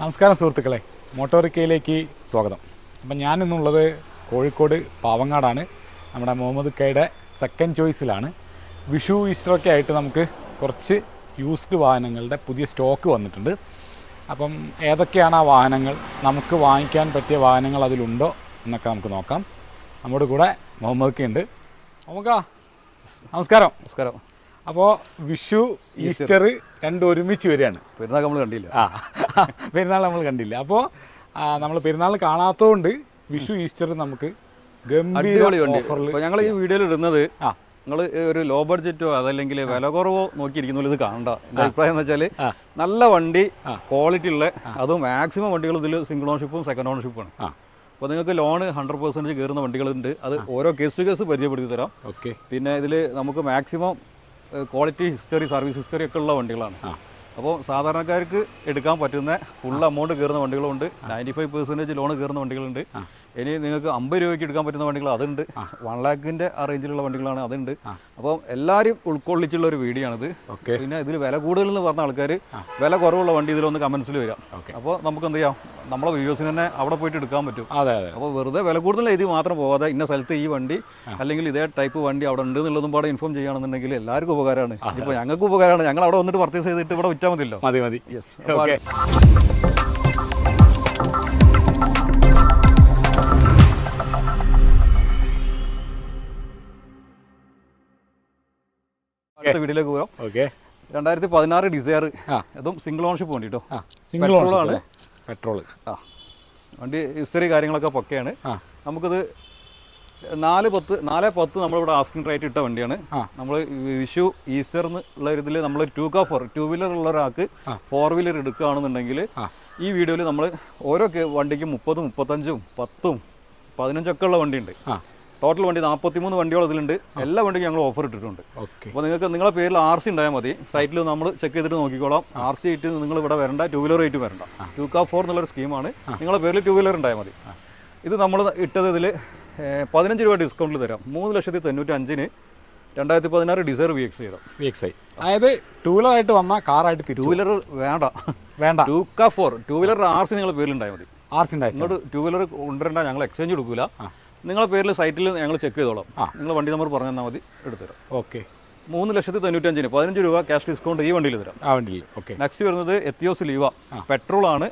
നമസ്കാരം സുഹൃത്തുക്കളെ. മോട്ടോറിക്കയിലേക്ക് സ്വാഗതം. അപ്പം ഞാനിന്നുള്ളത് കോഴിക്കോട് പാവങ്ങാടാണ്. നമ്മുടെ മുഹമ്മദ് കയുടെ സെക്കൻഡ് ചോയ്സിലാണ് വിഷു ഈസ്റ്ററൊക്കെ ആയിട്ട് നമുക്ക് കുറച്ച് യൂസ്ഡ് വാഹനങ്ങളുടെ പുതിയ സ്റ്റോക്ക് വന്നിട്ടുണ്ട്. അപ്പം ഏതൊക്കെയാണ് ആ വാഹനങ്ങൾ? നമുക്ക് വാങ്ങിക്കാൻ പറ്റിയ വാഹനങ്ങൾ അതിലുണ്ടോ എന്നൊക്കെ നമുക്ക് നോക്കാം. നമ്മുടെ കൂടെ മുഹമ്മദ് കെ ഉണ്ട്. നമുക്ക് നമസ്കാരം. നമസ്കാരം. അപ്പോൾ വിഷു ഈസ്റ്റർ. രണ്ടും ഒരുമിച്ച് വരികയാണ്. പെരുന്നാൾ നമ്മൾ കണ്ടില്ല. ആ പെരുന്നാൾ നമ്മൾ കണ്ടില്ല. അപ്പോ നമ്മൾ പെരുന്നാൾ കാണാത്തതുകൊണ്ട് വിഷു ഈസ്റ്റർ നമുക്ക് ഞങ്ങൾ ഈ വീഡിയോയിൽ ഇടുന്നത് ആ. നിങ്ങൾ ഒരു ലോ ബഡ്ജറ്റോ അതല്ലെങ്കിൽ വില കുറവോ നോക്കിയിരിക്കുന്ന ഇത് കാണണ്ട. എന്റെ അഭിപ്രായം എന്ന് വെച്ചാൽ നല്ല വണ്ടി ക്വാളിറ്റി ഉള്ള അതും മാക്സിമം വണ്ടികൾ ഇതിൽ സിംഗിൾ ഓണർഷിപ്പും സെക്കൻഡ് ഓണർഷിപ്പുമാണ് അപ്പോൾ നിങ്ങൾക്ക് ലോൺ ഹൺഡ്രഡ് പെർസെന്റേജ് കയറുന്ന വണ്ടികളുണ്ട്. അത് ഓരോ കേസ് ടു കേസ് പരിചയപ്പെടുത്തി തരാം. ഓക്കെ. പിന്നെ ഇതിൽ നമുക്ക് maximum quality history service history ഒക്കെ ഉള്ള വണ്ടികളാണ്. അപ്പോൾ സാധാരണക്കാർക്ക് എടുക്കാൻ പറ്റുന്ന ഫുൾ എമൗണ്ട് കയറുന്ന വണ്ടികളുണ്ട്. നയന്റി ഫൈവ് പെർസെന്റേജ് ലോൺ കയറുന്ന വണ്ടികളുണ്ട്. ഇനി നിങ്ങൾക്ക് അമ്പത് രൂപയ്ക്ക് എടുക്കാൻ പറ്റുന്ന വണ്ടികൾ അതുണ്ട്. വൺ ലാഖിന്റെ ആ റേഞ്ചിലുള്ള വണ്ടികളാണ് അതുണ്ട്. അപ്പോൾ എല്ലാവരും ഉൾക്കൊള്ളിച്ചുള്ള ഒരു വീഡിയോ ആണിത് ഓക്കെ. പിന്നെ ഇതിൽ വില കൂടുതൽ എന്ന് പറഞ്ഞ ആൾക്കാർ വില കുറവുള്ള വണ്ടി ഇതിലൊന്ന് കമൻസിൽ വരാം. ഓക്കെ. അപ്പോൾ നമുക്ക് എന്ത് ചെയ്യാം? നമ്മളെ വ്യൂസിന് തന്നെ അവിടെ പോയിട്ട് എടുക്കാൻ പറ്റും. അതെ അതെ. അപ്പോൾ വെറുതെ വില കൂടുതൽ എഴുതി മാത്രം പോകാതെ ഇന്ന സ്ഥലത്ത് ഈ വണ്ടി അല്ലെങ്കിൽ ഇതേ ടൈപ്പ് വണ്ടി അവിടെ ഉണ്ട് എന്നുള്ളതും പാടെ ഇൻഫോം ചെയ്യുകയാണെന്നുണ്ടെങ്കിൽ എല്ലാവർക്കും ഉപകാരമാണ്. ഇപ്പോൾ ഞങ്ങൾക്ക് ഉപകാരമാണ്. ഞങ്ങൾ അവിടെ വന്നിട്ട് പർച്ചേസ് ചെയ്തിട്ട് ഇവിടെ വിറ്റാൽ മതിയല്ലോ. മതി മതി. യെസ് ഓക്കെ അടുത്ത വീഡിയോയിലേക്ക് പോകാം. ഓക്കെ രണ്ടായിരത്തി പതിനാറ് ഡിസയർ അതും സിംഗിൾ ഓണർഷിപ്പ് വണ്ടി കേട്ടോ സിംഗിൾ Petrol ആണ്. പെട്രോൾ പെട്രോൾ ആ. വണ്ടി ഹിസ്റ്ററി കാര്യങ്ങളൊക്കെ പക്കയാണ്. നമുക്കിത് നാല് പത്ത് നാല് പത്ത് നമ്മളിവിടെ ആസ്കിംഗ് റേറ്റ് ഇട്ട വണ്ടിയാണ്. നമ്മൾ വിഷു ഈസ്റ്റർ ഉള്ള ഇതിൽ നമ്മൾ ടു കാ ഫോർ ടു വീലർ ഉള്ള ഒരാൾക്ക് ഫോർ വീലർ എടുക്കുകയാണെന്നുണ്ടെങ്കിൽ. ഈ വീഡിയോയിൽ നമ്മൾ ഓരോ വണ്ടിക്ക് മുപ്പതും മുപ്പത്തഞ്ചും പത്തും പതിനഞ്ചൊക്കെ ഉള്ള വണ്ടിയുണ്ട്. ടോട്ടൽ വണ്ടി നാൽപ്പത്തിമൂന്ന് വണ്ടികൾ ഇതിലുണ്ട്. എല്ലാ വണ്ടിക്കും ഞങ്ങൾ ഓഫർ ഇട്ടിട്ടുണ്ട്. ഓക്കെ. അപ്പോൾ നിങ്ങൾക്ക് നിങ്ങളുടെ പേരിൽ ആർ സി ഉണ്ടായാൽ മതി. സൈറ്റിൽ നമ്മൾ ചെക്ക് ചെയ്തിട്ട് നോക്കിക്കോളാം. ആർ സി ആയിട്ട് നിങ്ങൾ ഇവിടെ വരണ്ട ടു വീലർ ആയിട്ട് വരണ്ട. ടു കാ ഫോർ എന്നുള്ളൊരു സ്കീമാണ് നിങ്ങളുടെ പേരിൽ ടു വീലർ ഉണ്ടായാൽ മതി. ഇത് നമ്മൾ ഇട്ടത് ഇതിൽ പതിനഞ്ച് രൂപ ഡിസ്കൗണ്ടിൽ തരാം. മൂന്ന് ലക്ഷത്തി തൊണ്ണൂറ്റി അഞ്ചിന് രണ്ടായിരത്തി പതിനാറ് ഡിസൈർ വി എക്സ് ചെയ്തോ വി എക്സ് ഐ. അതായത് ടൂ വീലർ ആയിട്ട് വന്ന കാറായിട്ട് ടൂ വീലർ വേണ്ട. വേണ്ട. ടൂ ക four two wheeler R C നിങ്ങളുടെ പേരിൽ ഉണ്ടായാൽ മതി. അയച്ചു ഇങ്ങോട്ട് ടൂ വീലർ കൊണ്ടുവരേണ്ട ഞങ്ങൾ എക്സ്ചേഞ്ച് കൊടുക്കില്ല നിങ്ങളുടെ പേരിൽ സൈറ്റിൽ ഞങ്ങൾ ചെക്ക് ചെയ്തോളാം. നിങ്ങൾ വണ്ടി നമ്പർ പറഞ്ഞു തന്നാൽ മതി എടുത്തുതരാം ഓക്കെ മൂന്ന് ലക്ഷത്തി തൊണ്ണൂറ്റഞ്ചിന് പതിനഞ്ച് രൂപ ക്യാഷ് ഡിസ്കൗണ്ട് ഈ വണ്ടിയിൽ തരാം. ആ വണ്ടിയിൽ ഓക്കെ നെക്സ്റ്റ് വരുന്നത് എത്തിയോസ് ലീവ പെട്രോൾ ആണ്.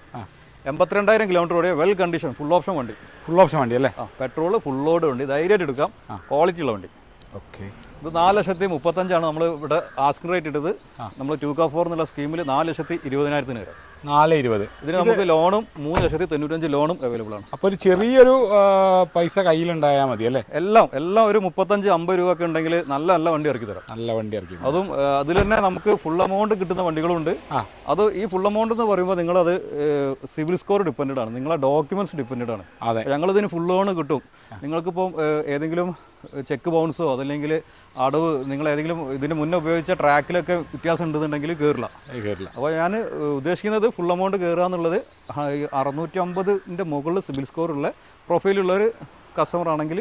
എൺപത്തിരണ്ടായിരം കിലോമീറ്റർ ഓടിയ വെൽ കണ്ടീഷൻ ഫുൾ ഓപ്ഷൻ വണ്ടി. ഫുൾ ഓപ്ഷൻ വണ്ടി അല്ലേ? ആ പെട്രോൾ ഫുൾ ലോഡ് വണ്ടി. ധൈര്യമായിട്ട് എടുക്കാം. ക്വാളിറ്റി ഉള്ള വണ്ടി. ഓക്കെ ഇത് നാല് ലക്ഷത്തി മുപ്പത്തഞ്ചാണ് നമ്മൾ ഇവിടെ ആസ്കിംഗ് റേറ്റ് ഇട്ടത്. നമ്മൾ ടു കാ ഫോർ എന്നുള്ള സ്കീമിൽ നാല് ലക്ഷത്തി ഇരുപതിനായിരത്തിന് വരാം. നാല് ഇരുപത്. ഇതിന് നമുക്ക് ലോണും മൂന്ന് ലക്ഷത്തി തൊണ്ണൂറ്റഞ്ച് ലോണും അവൈലബിൾ ആണ്. അപ്പോൾ ഒരു ചെറിയൊരു പൈസ കയ്യിലുണ്ടായാൽ മതി അല്ലേ? എല്ലാം എല്ലാം ഒരു മുപ്പത്തഞ്ച് അമ്പത് രൂപ ഒക്കെ ഉണ്ടെങ്കിൽ നല്ല നല്ല വണ്ടി ഇറക്കി തരാം. നല്ല വണ്ടി ഇറക്കി അതും അതിൽ തന്നെ നമുക്ക് ഫുൾ എമൗണ്ട് കിട്ടുന്ന വണ്ടികളുണ്ട്. ആ. അത് ഈ ഫുൾ എമൗണ്ട് എന്ന് പറയുമ്പോൾ നിങ്ങളത് സിവിൽ സ്കോർ ഡിപ്പെൻഡ് ആണ്. നിങ്ങളെ ഡോക്യുമെന്റ്സ് ഡിപ്പെൻഡ് ആണ്. അതെ. ഞങ്ങളിതിന് ഫുൾ ലോൺ കിട്ടും. നിങ്ങൾക്കിപ്പോൾ ഏതെങ്കിലും ചെക്ക് ബൗൺസോ അതല്ലെങ്കിൽ അടവ് നിങ്ങൾ ഏതെങ്കിലും ഇതിന് മുന്നേ ഉപയോഗിച്ച ട്രാക്കിലൊക്കെ വ്യത്യാസം ഉണ്ടെന്നുണ്ടെങ്കിൽ കയറില്ല കയറില്ല അപ്പോൾ ഞാൻ ഉദ്ദേശിക്കുന്നത് ഫുൾ എമൗണ്ട് കയറുക എന്നുള്ളത് അറുന്നൂറ്റി അമ്പതിന്റെ മുകളിൽ സിബിൽ സ്കോർ ഉള്ള പ്രൊഫൈലുള്ള ഒരു കസ്റ്റമർ ആണെങ്കിൽ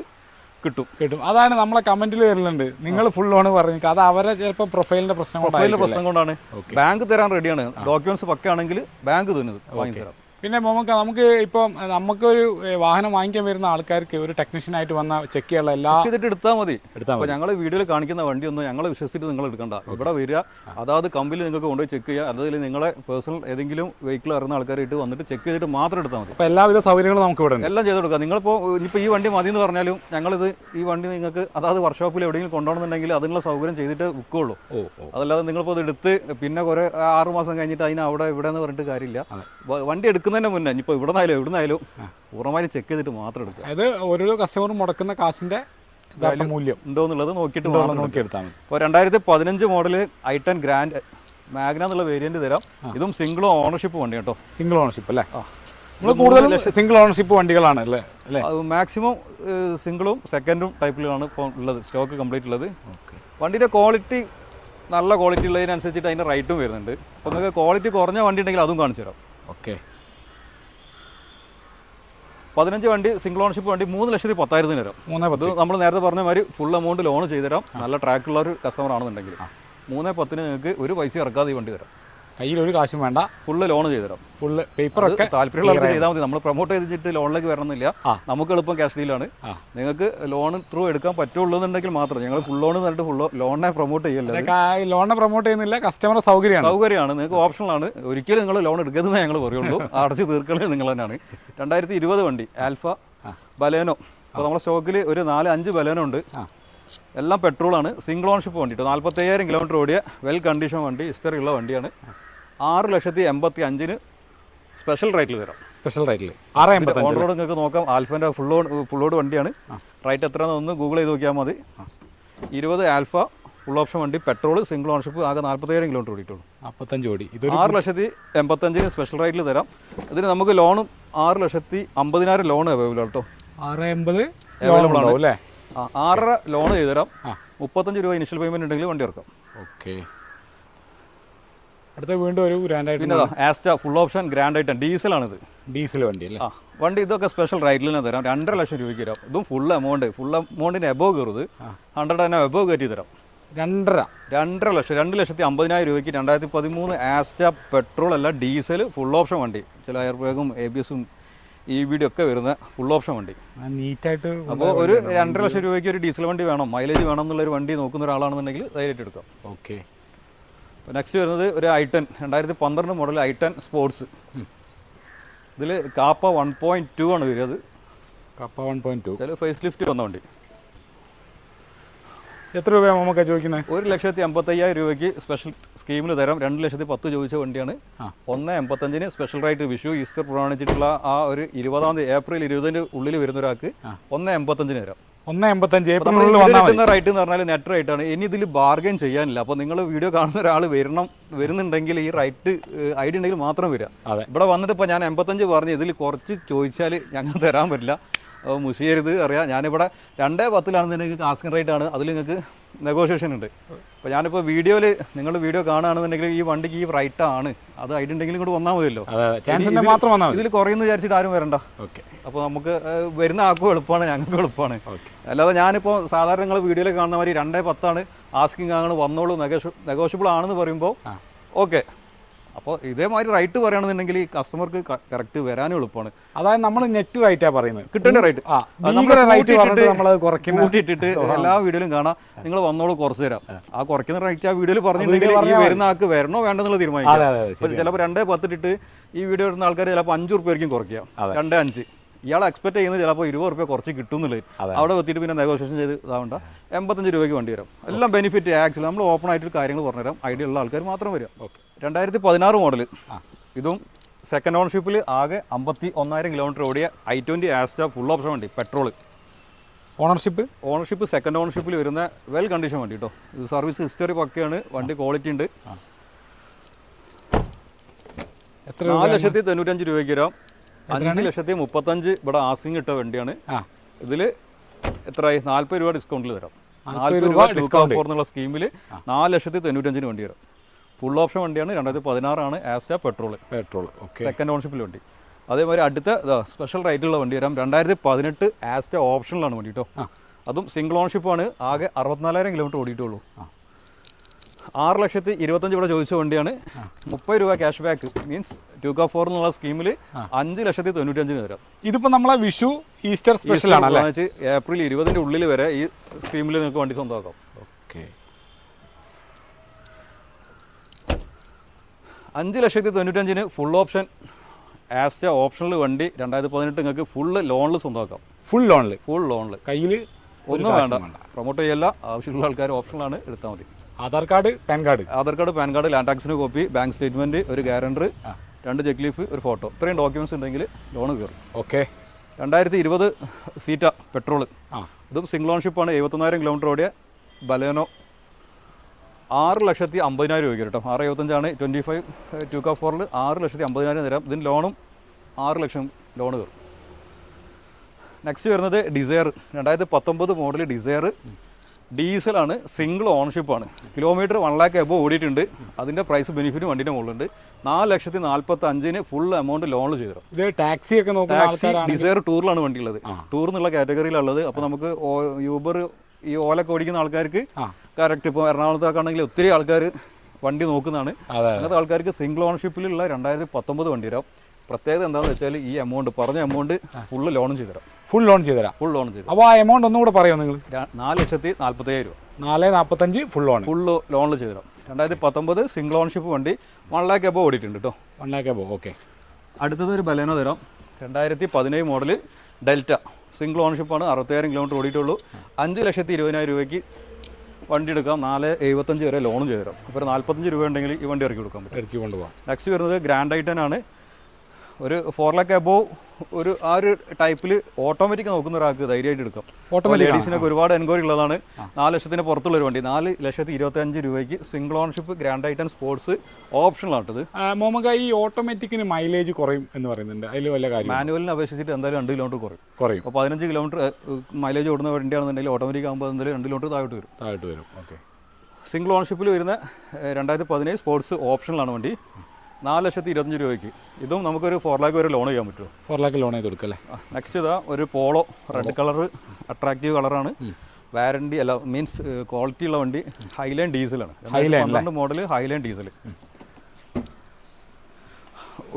കിട്ടും. കിട്ടും. അതാണ് നമ്മളെ കമന്റിൽ വരുന്നുണ്ട്. നിങ്ങൾ ഫുൾ ലോൺ പറഞ്ഞു അത് അവരെ ചിലപ്പോൾ പ്രൊഫൈലിന്റെ പ്രശ്നം പ്രൊഫൈലിന്റെ പ്രശ്നം കൊണ്ടാണ്. ബാങ്ക് തരാൻ റെഡിയാണ് ഡോക്യുമെന്റ്സ് പക്കയാണെങ്കിൽ ബാങ്ക് തന്നെ വാങ്ങി തരാം. പിന്നെ മോമക്ക നമുക്ക് ഇപ്പം നമുക്കൊരു വാഹനം വാങ്ങിക്കാൻ വരുന്ന ആൾക്കാർക്ക് ഒരു ടെക്നീഷ്യനായിട്ട് വന്ന ചെക്ക് ചെയ്യാനുള്ള എല്ലാ ചെയ്തിട്ട് എടുത്താൽ മതി. എടുത്താൽ ഞങ്ങൾ വീഡിയോയിൽ കാണിക്കുന്ന വണ്ടി വണ്ടിയൊന്നും ഞങ്ങൾ വിശ്വസിച്ചിട്ട് നിങ്ങൾ എടുക്കണ്ട. ഇവിടെ വരിക അതാത് കമ്പനിയിൽ നിങ്ങൾക്ക് കൊണ്ടുപോയി ചെക്ക് ചെയ്യുക. അതായത് നിങ്ങളെ പേഴ്സണൽ ഏതെങ്കിലും വെഹിക്കിൾ അറിയുന്ന ആൾക്കാരായിട്ട് വന്നിട്ട് ചെക്ക് ചെയ്തിട്ട് മാത്രം എടുത്താൽ മതി. അപ്പോൾ എല്ലാവിധ സൗകര്യങ്ങളും നമുക്ക് ഇവിടെ എല്ലാം ചെയ്ത് കൊടുക്കുക നിങ്ങളിപ്പോൾ ഇപ്പോൾ ഈ വണ്ടി മതി എന്ന് പറഞ്ഞാലും ഞങ്ങളിത് ഈ വണ്ടി നിങ്ങൾക്ക് അതാത് വർക്ക്ഷോപ്പിൽ എവിടെയെങ്കിലും കൊണ്ടുപോകണമെന്നുണ്ടെങ്കിൽ അതിനുള്ള സൗകര്യം ചെയ്തിട്ട് വിൽക്കുള്ളൂ അതല്ലാതെ നിങ്ങളിപ്പോൾ ഇത് എടുത്ത് പിന്നെ കുറേ ആറ് മാസം കഴിഞ്ഞിട്ട് അതിന് അവിടെ ഇവിടെ എന്ന് പറഞ്ഞിട്ട് കാര്യമില്ല. വണ്ടി വണ്ടി എടുക്കുന്നതിന് മുന്നേ ഇപ്പോൾ ഇവിടെ നിന്നായാലും എവിടെ നിന്നായാലും പൂർണമായും ചെക്ക് ചെയ്തിട്ട് മാത്രം എടുക്കുക. അതായത് ഓരോ കസ്റ്റമർ മുടക്കുന്ന യഥാർത്ഥ മൂല്യം. ഉണ്ടോ എന്നുള്ളത് നോക്കിയിട്ട് നോക്കിയെടുത്താൽ മതി. ഇപ്പോൾ രണ്ടായിരത്തി പതിനഞ്ച് model I ten Grand Magna എന്നുള്ള വേരിയന്റ് തരാം. ഇതും സിംഗിൾ ഓണർഷിപ്പ് വണ്ടി കേട്ടോ. സിംഗിൾ ഓണർഷിപ്പ് അല്ലേ? നമ്മൾ കൂടുതലും സിംഗിൾ ഓണർഷിപ്പ് വണ്ടികളാണ് അല്ലേ? അല്ലേ? മാക്സിമം സിംഗിളും സെക്കൻഡും ടൈപ്പിലാണ് ഇപ്പോൾ ഉള്ളത് സ്റ്റോക്ക് കംപ്ലീറ്റ് ഉള്ളത്. ഓക്കെ. വണ്ടിയുടെ ക്വാളിറ്റി നല്ല ക്വാളിറ്റി ഉള്ളതിനനുസരിച്ചിട്ട് അതിന്റെ റേറ്റും വരുന്നുണ്ട്. അപ്പോൾ നിങ്ങൾക്ക് ക്വാളിറ്റി കുറഞ്ഞ വണ്ടി ഉണ്ടെങ്കിൽ അതും കാണിച്ചു തരാം. ഓക്കെ. പതിനഞ്ച് വണ്ടി സിംഗിൾ ഓണർഷിപ്പ് വണ്ടി മൂന്ന് ലക്ഷത്തി പത്തായിരത്തിന് തരാം മൂന്നേ പത്ത്. നമ്മൾ നേരത്തെ പറഞ്ഞ മാതിരി ഫുൾ എമൗണ്ട് ലോൺ ചെയ്തു തരാം നല്ല ട്രാക്കുള്ള ഒരു കസ്റ്റമർ ആണെന്നുണ്ടെങ്കിൽ. മൂന്ന് പത്തിന് നിങ്ങൾക്ക് ഒരു പൈസ ഇറക്കാതെ ഈ വണ്ടി തരാം. കയ്യിൽ ഒരു കാശും വേണ്ട. ഫുള്ള് ലോൺ ചെയ്തുതരാം. ഫുള്ള് പേപ്പറൊക്കെ താല്പര്യമുള്ള ചെയ്താൽ മതി. നമ്മൾ പ്രൊമോട്ട് ചെയ്തിട്ട് ലോണിലേക്ക് വരണമെന്നില്ല. നമുക്ക് എളുപ്പം ക്യാഷ് ഡീലാണ് നിങ്ങൾക്ക് ലോൺ ത്രൂ എടുക്കാൻ പറ്റുള്ളൂ എന്നുണ്ടെങ്കിൽ മാത്രം. ഞങ്ങൾ ഫുൾ ലോൺ പറഞ്ഞിട്ട് ഫുൾ ലോണിനെ പ്രൊമോട്ട് ചെയ്യല്ല ലോണിനെ പ്രൊമോട്ട് ചെയ്യുന്നില്ല കസ്റ്റമർ സൗകര്യമാണ്. സൗകര്യമാണ്. നിങ്ങൾക്ക് ഓപ്ഷനാണ് ഒരിക്കലും നിങ്ങൾ ലോൺ എടുക്കരുതെന്ന് ഞങ്ങൾ പറയുള്ളൂ. അടച്ച് തീർക്കലേ നിങ്ങൾ തന്നെയാണ്. രണ്ടായിരത്തി ഇരുപത് വണ്ടി ആൽഫ ബലേനോ അപ്പോൾ നമ്മുടെ സ്റ്റോക്കിൽ ഒരു നാല് അഞ്ച് ബലേനോ ഉണ്ട്. എല്ലാം പെട്രോളാണ് സിംഗിൾ ഓൺഷിപ്പ് വണ്ടി. കേട്ടോ നാൽപ്പത്തയ്യായിരം കിലോമീറ്റർ ഓടിയ വെൽ കണ്ടീഷൻ വണ്ടി ഹിസ്റ്ററി ഉള്ള വണ്ടിയാണ്. ആറ് ലക്ഷത്തി എൺപത്തി അഞ്ചിന് സ്പെഷ്യൽ റേറ്റിൽ തരാം. സ്പെഷ്യൽ റേറ്റിൽ ആറ് ഓൺ റോഡ് നിങ്ങൾക്ക് നോക്കാം. ആൽഫന്റെ ഫുൾ ഓൺ ഫുൾ ലോഡ് വണ്ടിയാണ്. റൈറ്റ് എത്രയാണെന്ന് ഒന്ന് ഗൂഗിൾ ചെയ്ത് നോക്കിയാൽ മതി. ഇരുപത് ആൽഫ ഫുൾ ഓപ്ഷൻ വണ്ടി പെട്രോൾ സിംഗിൾ ഓൺഷിപ്പ് ആകെ നാൽപ്പത്തയ്യായിരം കിലോമീറ്റർ ഓടിയിട്ടുള്ളൂ. നാൽപ്പത്തഞ്ച് കോടി ഇത് ആറ് ലക്ഷത്തി എൺപത്തഞ്ചിന് സ്പെഷ്യൽ റേറ്റിൽ തരാം. ഇതിന് നമുക്ക് ലോണും ആറ് ലക്ഷത്തി അമ്പതിനായിരം ലോൺ അവൈലബിൾ കേട്ടോ. ആറ് എൺപത് അവൈലബിൾ ആണ്. അല്ലേ? ആറര ലോൺ ചെയ്ത് തരാം. മുപ്പത്തഞ്ച് രൂപ ഇനിഷ്യൽ പേയ്മെന്റ് ഉണ്ടെങ്കിൽ വണ്ടി ഇറക്കാം. ഓക്കെ അടുത്ത വീണ്ടും ഒരു ഗ്രാൻഡായിട്ട് പിന്നെ Asta full option grand item ഡീസലാണിത്. Diesel വണ്ടി അല്ലേ ആ വണ്ടി ഇതൊക്കെ സ്പെഷ്യൽ റൈറ്റിൽ തന്നെ തരാം. രണ്ടര ലക്ഷം രൂപയ്ക്ക് തരാം. ഇതും ഫുൾ എമൗണ്ട് ഫുൾ എമൗണ്ടിന് എബോ കയറുത് ഹൺഡ്രഡ് തന്നെ എബോ കയറ്റി തരാം. രണ്ടര. രണ്ടര ലക്ഷം രണ്ട് ലക്ഷത്തി അമ്പതിനായിരം രൂപയ്ക്ക് രണ്ടായിരത്തി പതിമൂന്ന് ആസ്റ്റ പെട്രോൾ അല്ല ഡീസൽ ഫുൾ ഓപ്ഷൻ വണ്ടി. ചില എയർ ബാഗും എ ബി എസും ഇ ബി ഡി ഒക്കെ വരുന്ന ഫുൾ ഓപ്ഷൻ വണ്ടി. നീറ്റായിട്ട് അപ്പോൾ ഒരു രണ്ടര ലക്ഷം രൂപയ്ക്ക് ഒരു ഡീസൽ വണ്ടി വേണം മൈലേജ് വേണം എന്നുള്ളൊരു വണ്ടി നോക്കുന്ന ഒരാളാണെന്നുണ്ടെങ്കിൽ ധൈര്യമായിട്ട് എടുക്കാം. ഓക്കെ അപ്പോൾ നെക്സ്റ്റ് വരുന്നത് ഒരു ഐ ടെൻ രണ്ടായിരത്തി പന്ത്രണ്ട് മോഡൽ ഐ ടെൻ സ്പോർട്സ് ഇതിൽ കാപ്പ വൺ പോയിന്റ് ടു ആണ് വരിക അത് കപ്പ വൺ പോയിന്റ് ടു ചില ഫേസ് ലിഫ്റ്റ് വന്ന വണ്ടി. എത്ര രൂപയാണ് നമുക്ക് ചോദിക്കുന്നത് ഒരു ലക്ഷത്തി അമ്പത്തയ്യായിരം രൂപയ്ക്ക് സ്പെഷ്യൽ സ്കീമിൽ തരാം. രണ്ട് ലക്ഷത്തി പത്ത് ചോദിച്ച വണ്ടിയാണ്. ഒന്ന് എൺപത്തഞ്ചിന് സ്പെഷ്യൽ റൈറ്റ് വിഷു ഈസ്റ്റർ പ്രമാണിച്ചിട്ടുള്ള ആ ഒരു ഇരുപതാം തീയതി ഏപ്രിൽ ഇരുപതിന്റെ ഉള്ളിൽ വരുന്ന ഒരാൾക്ക് ഒന്ന് എൺപത്തഞ്ചിന് തരാം. ഒന്ന് എൺപത്തഞ്ച് ഏപ്രിലിനുള്ളിൽ കിട്ടുന്ന റൈറ്റ് എന്ന് പറഞ്ഞാൽ നെറ്റ് റൈറ്റ് ആണ്. ഇനി ഇതിൽ ബാർഗൈൻ ചെയ്യാനില്ല. അപ്പോൾ നിങ്ങൾ വീഡിയോ കാണുന്ന ഒരാൾ വരണം വരുന്നുണ്ടെങ്കിൽ ഈ റൈറ്റ് ഐഡി ഉണ്ടെങ്കിൽ മാത്രം വരിക. അതെ. ഇവിടെ വന്നിട്ട് ഇപ്പോൾ ഞാൻ എൺപത്തഞ്ച് പറഞ്ഞു ഇതിൽ കുറച്ച് ചോദിച്ചാൽ ഞങ്ങൾ തരാൻ പറ്റില്ല. മുഷിയരുത് അറിയാം. ഞാനിവിടെ രണ്ടേ പത്തിലാണെന്നുണ്ടെങ്കിൽ ആസ്കിൻ റേറ്റ് ആണ്. അതിൽ നിങ്ങൾക്ക് നെഗോഷിയേഷൻ ഉണ്ട്. അപ്പോൾ ഞാനിപ്പോൾ വീഡിയോയിൽ നിങ്ങൾ വീഡിയോ കാണുകയാണെന്നുണ്ടെങ്കിൽ ഈ വണ്ടിക്ക് ഈ റൈറ്റ് ആണ്. അത് ഐഡി കൂടെ ഇങ്ങോട്ട് വന്നാൽ മതിയല്ലോ. മാത്രം വന്നാൽ ഇതിൽ കുറയുന്നു വിചാരിച്ചിട്ട് ആരും വരണ്ട. ഓക്കെ. അപ്പോൾ നമുക്ക് വരുന്ന ആൾക്കും എളുപ്പമാണ് ഞങ്ങൾക്ക് എളുപ്പമാണ്. അല്ലാതെ ഞാനിപ്പോൾ സാധാരണ നിങ്ങൾ വീഡിയോയിൽ കാണുന്ന മാതിരി രണ്ടേ പത്താണ് ആസ്കിങ് ആണ് വന്നോളൂ നെഗോഷ്യ നെഗോഷ്യബിൾ ആണെന്ന് പറയുമ്പോൾ ഓക്കെ. അപ്പോൾ ഇതേമാതിരി റൈറ്റ് പറയുകയാണെന്നുണ്ടെങ്കിൽ ഈ കസ്റ്റമർക്ക് കറക്റ്റ് വരാനും എളുപ്പമാണ്. അതായത് നമ്മൾ നെറ്റ് റൈറ്റാ പറയുന്നത്. കിട്ടേണ്ട റൈറ്റ് ആ നമ്മൾ റൈറ്റ് കൂട്ടിയിട്ടിട്ട് എല്ലാ വീഡിയോയിലും കാണാം. നിങ്ങൾ വന്നോളൂ കുറച്ച് തരാം. ആ. കുറയ്ക്കുന്ന റൈറ്റ് ആ വീഡിയോയിൽ പറഞ്ഞിട്ടുണ്ടെങ്കിൽ ഈ വരുന്ന ആൾക്ക് വരണോ വേണ്ടെന്നുള്ള തീരുമാനിക്കും. ചിലപ്പോൾ രണ്ടേ പത്തിട്ടിട്ട് ഈ വീഡിയോ വരുന്ന ആൾക്കാർ ചിലപ്പോൾ അഞ്ച് റുപ്യായിരിക്കും കുറയ്ക്കുക അതെ. രണ്ടേ അഞ്ച്. ഇയാൾ എക്സ്പെക്ട് ചെയ്യുന്നത് ചിലപ്പോൾ ഇരുപത് റുപ്യ കുറച്ച് കിട്ടും എന്നുള്ളത് അവിടെ എത്തിയിട്ട് പിന്നെ നെഗോഷിയേഷൻ ചെയ്ത് ഇതാവണ്ട. എൺപത്തഞ്ച് രൂപയ്ക്ക് വണ്ടി വരും. എല്ലാം ബെനിഫിറ്റ് ആക്സിൽ നമ്മൾ ഓപ്പൺ ആയിട്ട് കാര്യങ്ങൾ പറഞ്ഞുതരാം. ഐഡിയ ഉള്ള ആൾക്കാർ മാത്രം വരും ഓക്കെ രണ്ടായിരത്തി പതിനാറ് മോഡൽ ഇതും സെക്കൻഡ് ഓൺഷിപ്പിൽ ആകെ അമ്പത്തി ഒന്നായിരം കിലോമീറ്റർ ഓടിയ I twenty Asta full option വണ്ടി പെട്രോൾ ഓണർഷിപ്പ് ഓണർഷിപ്പ് സെക്കൻഡ് ഓണർഷിപ്പിൽ വരുന്ന വെൽ കണ്ടീഷൻ വണ്ടി കേട്ടോ ഇത് സർവീസ് ഹിസ്റ്ററി പക്കയാണ്. വണ്ടി ക്വാളിറ്റി ഉണ്ട്. എത്ര നാല് ലക്ഷത്തി തൊണ്ണൂറ്റഞ്ച് രൂപയ്ക്ക് തരാം അഞ്ച് ലക്ഷത്തി മുപ്പത്തഞ്ച് ഇവിടെ ആസിങ് ഇട്ട വണ്ടിയാണ്. ഇതിൽ എത്രയായി നാൽപ്പത് രൂപ ഡിസ്കൗണ്ടിൽ തരാം. നാൽപ്പത് രൂപ ഡിസ്കൗണ്ട് ഫോർ എന്നുള്ള സ്കീമിൽ നാല് ലക്ഷത്തി തൊണ്ണൂറ്റഞ്ചിന് വണ്ടി വരും ഫുൾ ഓപ്ഷൻ വണ്ടിയാണ്. രണ്ടായിരത്തി പതിനാറാണ് Asta petrol petrol okay second ഓൺഷിപ്പിൽ വണ്ടി. അതേമാതിരി അടുത്ത സ്പെഷ്യൽ റേറ്റുള്ള വണ്ടി വരാം രണ്ടായിരത്തി പതിനെട്ട് ആസ്റ്റ ഓപ്ഷനിലാണ് വണ്ടി കേട്ടോ അതും സിംഗിൾ ഓൺഷിപ്പാണ് ആകെ അറുപത്തിനാലായിരം കിലോമീറ്റർ ഓടിയിട്ടുള്ളൂ. ആറ് ലക്ഷത്തി ഇരുപത്തഞ്ച് ഇവിടെ ചോദിച്ച വണ്ടിയാണ്. മുപ്പത് രൂപ ക്യാഷ് ബാക്ക് മീൻസ് ടു കാ ഫോർ എന്നുള്ള സ്കീമിൽ അഞ്ച് ലക്ഷത്തി തൊണ്ണൂറ്റഞ്ചിന് തരാം ഇതിപ്പോൾ നമ്മളെ വിഷു ഈസ്റ്റർ സ്പെഷ്യൽ ആണ് ഏപ്രിൽ ഇരുപതിന്റെ ഉള്ളിൽ വരെ ഈ സ്കീമിൽ നിങ്ങൾക്ക് വണ്ടി സ്വന്തമാക്കാം. ഓക്കെ. അഞ്ച് ലക്ഷത്തി തൊണ്ണൂറ്റഞ്ചിന് ഫുൾ ഓപ്ഷൻ ആസ് എ ഓപ്ഷനിൽ വണ്ടി രണ്ടായിരത്തി പതിനെട്ട് നിങ്ങൾക്ക് ഫുള്ള് ലോണിൽ സ്വന്തമാക്കാം. ഫുൾ ലോണിൽ ഫുൾ ലോണിൽ കയ്യിൽ ഒന്നും വേണ്ട. പ്രൊമോട്ട് ചെയ്യല്ല. ആവശ്യമുള്ള ആൾക്കാർ ഓപ്ഷനിലാണ് എടുത്താൽ മതി. Aadhaar card PAN card. Aadhaar card PAN card land ടാക്സിന് copy bank statement ഒരു ഗ്യാരണ്ടർ രണ്ട് ചെക്ക് ലീഫ് ഒരു ഫോട്ടോ. ഇത്രയും ഡോക്യുമെന്റ്സ് ഉണ്ടെങ്കിൽ ലോൺ കയറും. ഓക്കെ. രണ്ടായിരത്തി ഇരുപത് സീറ്റ പെട്രോൾ ആ. ഇതും സിംഗിൾ ഓൺഷിപ്പാണ് എഴുപത്തൊന്നായിരം കിലോമീറ്റർ ഓടിയ ബലേനോ ആറ് ലക്ഷത്തി അമ്പതിനായിരം രൂപയ്ക്ക് കേട്ടോ. ആറ് എഴുപത്തഞ്ചാണ്. ട്വന്റി ഫൈവ് ടു കാ ഫോറിൽ ആറ് ലക്ഷത്തി അമ്പതിനായിരം തരാം. ഇതിന് ലോണും ആറ് ലക്ഷം ലോൺ കയറും. നെക്സ്റ്റ് വരുന്നത് ഡിസയർ രണ്ടായിരത്തി പത്തൊമ്പത് മോഡൽ ഡിസയർ ഡീസലാണ് സിംഗിൾ ഓണർഷിപ്പാണ്. കിലോമീറ്റർ വൺ ലാക്ക് എബോ ഓടിയിട്ടുണ്ട്. അതിന്റെ പ്രൈസ് ബെനിഫിറ്റ് വണ്ടിന്റെ മുകളിലുണ്ട്. നാല് ലക്ഷത്തി നാൽപ്പത്തി അഞ്ചിന് ഫുൾ എമൗണ്ട് ലോൺ ചെയ്തു ഇത് ടാക്സി ഒക്കെ ടാക്സി ഡിസൈർ ടൂറിലാണ് വണ്ടി ഉള്ളത് ടൂർ എന്നുള്ള കാറ്റഗറിയിലുള്ളത് അപ്പോൾ നമുക്ക് യൂബർ ഈ ഓലൊക്കെ ഓടിക്കുന്ന ആൾക്കാർക്ക്. കറക്റ്റ് ഇപ്പോൾ എറണാകുളത്തൊക്കെ ആണെങ്കിൽ ഒത്തിരി ആൾക്കാർ വണ്ടി നോക്കുന്നതാണ്. അങ്ങനത്തെ ആൾക്കാർക്ക് സിംഗിൾ ഓണർഷിപ്പിലുള്ള രണ്ടായിരത്തി പത്തൊമ്പത് വണ്ടി തരാം പ്രത്യേകത എന്താണെന്ന് വെച്ചാൽ ഈ എമൗണ്ട് പറഞ്ഞ എമൗണ്ട് ഫുള്ള് ലോൺ ചെയ്തു തരാം ഫുൾ ലോൺ ചെയ്ത് തരാം ഫുൾ ലോൺ ചെയ്തു അപ്പോൾ ആ എമൗണ്ട് ഒന്നുകൂടെ പറയുമോ നിങ്ങൾ നാല് ലക്ഷത്തി നാൽപ്പത്തയ്യായിരം രൂപ. നാല് നാൽപ്പത്തഞ്ച് ഫുൾ ലോൺ ഫുൾ ലോണിൽ ചെയ്തു തരാം രണ്ടായിരത്തി പത്തൊമ്പത് സിംഗിൾ ഓൺഷിപ്പ് വണ്ടി വൺ ലാക്ക് എബോ ഓടിയിട്ടുണ്ട് കേട്ടോ വൺ ലാക്ക് എബോ ഓക്കെ അടുത്തത് ഒരു ബലേനോ തരാം. രണ്ടായിരത്തി പതിനേഴ് മോഡൽ ഡെൽറ്റ. സിംഗിൾ ഓൺഷിപ്പാണ് അറുപത്തായിരം കിലോമീറ്റർ ഓടിയിട്ടുള്ളൂ. അഞ്ച് ലക്ഷത്തി ഇരുപതിനായിരം രൂപയ്ക്ക് വണ്ടി എടുക്കാം. നാല് എഴുപത്തഞ്ച് വരെ ലോണും ചെയ്തു തരാം അപ്പോൾ നാൽപ്പത്തഞ്ച് രൂപ ഉണ്ടെങ്കിൽ ഈ വണ്ടി ഇറക്കി കൊടുക്കാൻ പറ്റും. ഇറക്കി കൊണ്ടുപോകാം നെക്സ്റ്റ് വരുന്നത് ഗ്രാൻഡ് ഐറ്റൻ ആണ്. ഒരു ഫോർ ലാക്ക് അബോവ് ഒരു ആ ഒരു ടൈപ്പിൽ ഓട്ടോമാറ്റിക് നോക്കുന്ന ഒരാൾക്ക് ധൈര്യമായിട്ട് എടുക്കാം. ഓട്ടോമാറ്റിക് ലേഡീസിനൊക്കെ ഒരുപാട് എൻക്വയറി ഉള്ളതാണ്. നാല് ലക്ഷത്തിന് പുറത്തുള്ള ഒരു വണ്ടി. നാല് ലക്ഷത്തി ഇരുപത്തി അഞ്ച് രൂപയ്ക്ക് single ownership grand I ten sports ഓപ്ഷനിലാട്ടത് മോമക ഈ ഓട്ടോമാറ്റിക്കിന് മൈലേജ് കുറയും എന്ന് പറയുന്നുണ്ട്. അതിൽ വല്ല കാര്യം മാനുവലിനെ അപേക്ഷിച്ചിട്ട് എന്തായാലും രണ്ട് കിലോമീറ്റർ കുറയും. കുറയും. അപ്പോൾ പതിനഞ്ച് കിലോമീറ്റർ മൈലേജ് ഓടുന്ന വണ്ടിയാണെന്നുണ്ടെങ്കിൽ ഓട്ടോമാറ്റിക് ആകുമ്പോൾ എന്തായാലും രണ്ട് കിലോമീറ്റർ താഴോട്ട് വരും. താഴോട്ട് വരും. ഓക്കെ സിംഗിൾ ഓൺഷിപ്പിൽ വരുന്ന രണ്ടായിരത്തി പതിനേഴ് സ്പോർട്സ് ഓപ്ഷനിലാണ് വണ്ടി. നാല് ലക്ഷത്തി ഇരുപത്തഞ്ച് രൂപയ്ക്ക്. ഇതും നമുക്കൊരു ഫോർ ലാക്ക് വരെ ലോൺ ചെയ്യാൻ പറ്റുമോ? ഫോർ ലാക്ക് ലോൺ ചെയ്ത് കൊടുക്കല്ലേ? നെക്സ്റ്റ് ഇതാ ഒരു പോളോ റെഡ് കളർ അട്രാക്റ്റീവ് കളറാണ് വാരണ്ടി അല്ല മീൻസ് ക്വാളിറ്റി ഉള്ള വണ്ടി ഹൈലൈൻ ഡീസലാണ് പന്ത്രണ്ട് മോഡൽ ഹൈലൈൻ ഡീസൽ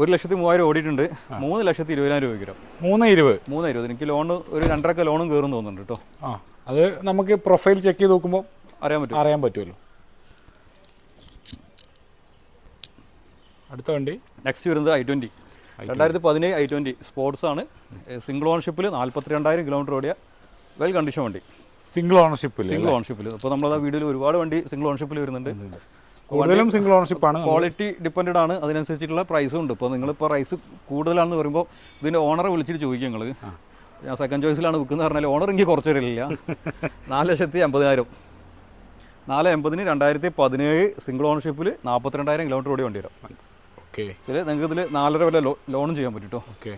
ഒരു ലക്ഷത്തി മൂവായിരം ഓടിയിട്ടുണ്ട്. മൂന്ന് ലക്ഷത്തി ഇരുപതിനായിരം രൂപയ്ക്ക് വരും. മൂന്ന് ഇരുപത്? മൂന്ന് ഇരുപത്. എനിക്ക് ലോൺ ഒരു രണ്ടരക്ക ലോണും കയറും തോന്നുന്നുണ്ട് കേട്ടോ. അത് നമുക്ക് പ്രൊഫൈൽ ചെക്ക് ചെയ്ത് നോക്കുമ്പോൾ അറിയാൻ പറ്റും അറിയാൻ പറ്റുമല്ലോ. അടുത്ത വണ്ടി. നെക്സ്റ്റ് വരുന്നത് ഐ ട്വന്റി രണ്ടായിരത്തി പതിനേഴ് ഐ ട്വന്റി സ്പോർട്സ് ആണ് സിംഗിൾ ഓണർഷിപ്പിൽ നാൽപ്പത്തി രണ്ടായിരം കിലോമീറ്റർ ഓടിയ വെൽ കണ്ടീഷൻ വണ്ടി. സിംഗിൾ ഓണർഷിപ്പിൽ സിംഗിൾ ഓണർഷിപ്പിൽ അപ്പോൾ നമ്മളത് വീഡിയോയിൽ ഒരുപാട് വണ്ടി സിംഗിൾ ഓണർഷിപ്പിൽ വരുന്നുണ്ട്. കൂടുതലും സിംഗിൾ ഓണർഷിപ്പ് ആണ്. ക്വാളിറ്റി ഡിപ്പെൻഡ് ആണ്. അതിനനുസരിച്ചിട്ടുള്ള പ്രൈസും ഉണ്ട്. ഇപ്പോൾ നിങ്ങളിപ്പോൾ പ്രൈസ് കൂടുതലാണെന്ന് പറയുമ്പോൾ ഇതിന്റെ ഓണറെ വിളിച്ചിട്ട് ചോദിക്കും നിങ്ങൾ ഞാൻ സെക്കൻഡ് ചോയ്സിലാണ് വിൽക്കുന്നത് പറഞ്ഞാൽ ഓണർ എനിക്ക് കുറച്ച് തരില്ല നാല് ലക്ഷത്തി അമ്പതിനായിരം. നാല് എൺപതിന് രണ്ടായിരത്തി പതിനേഴ് സിംഗിൾ ഓണർഷിപ്പിൽ നാൽപ്പത്തിരണ്ടായിരം കിലോമീറ്റർ ഓടി വണ്ടി വരും. ഓക്കെ നിങ്ങൾക്ക് ഇതിൽ നാലര വരെ ലോ ലോണും ചെയ്യാൻ പറ്റും കേട്ടോ ഓക്കെ